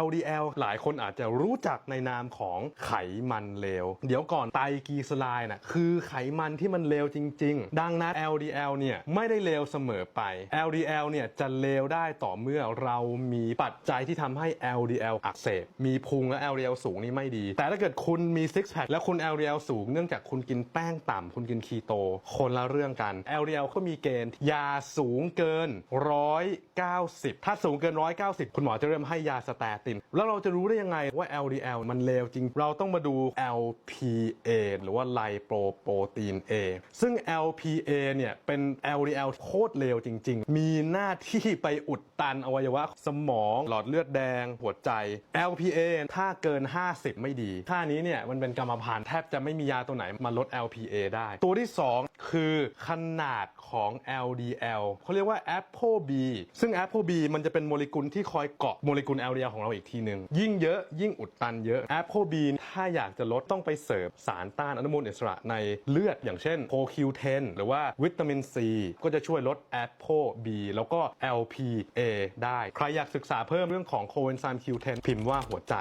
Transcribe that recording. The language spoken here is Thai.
LDL หลายคนอาจจะรู้จักในนามของไขมันเลว เดี๋ยวก่อนไตรกลีเซอไรด์น่ะคือไขมันที่มันเลวจริง ๆ ดังนั้น LDL เนี่ยไม่ได้เลวเสมอไป LDL เนี่ยจะเลวได้ต่อเมื่อเรามีปัจจัยที่ทำให้ LDL อักเสบ มีพุงและ LDL สูงนี่ไม่ดี แต่ถ้าเกิดคุณมี six pack และคุณ LDL สูงเนื่องจากคุณกินแป้งต่ำคุณกินคีโต คนละเรื่องกัน LDL ก็มีเกณฑ์ยาสูงเกิน 190 ถ้าสูงเกิน 190 คุณหมอจะเริ่มให้ยาสเตติน แล้วเราจะรู้ได้ยังไงว่า LDL มันเลวจริง เราต้องมาดู LPA หรือว่าไลโปรโปรตีน A ซึ่ง LPA เนี่ยเป็น LDL โคตรเลวจริง ๆ มีหน้าที่ไปอุดตันอวัยวะสมองหลอดเลือดแดง หัวใจ LPA ถ้าเกิน 50 ไม่ดี ค่านี้เนี่ยมันเป็นกรรมพันธุ์แทบจะไม่มียาตัวไหนมาลด LPA ได้ ตัวที่ 2 คือขนาดของ LDL เขาเรียกว่า ApoB ซึ่ง ApoB มันจะเป็นโมเลกุลที่คอยเกาะโมเลกุล LDL ของเราอีกทีหนึ่งยิ่งเยอะยิ่งอุดตันเยอะ ApoB ถ้าอยากจะลดต้องไปเสริมสารต้านอนุมูลอิสระในเลือด อย่างเช่น CoQ10 หรือว่าวิตามิน C ก็จะช่วยลด ApoB แล้วก็ LPA ได้ ใครอยากศึกษาเพิ่มเรื่องของ coenzyme Q10 พิมพ์ว่าหัวใจ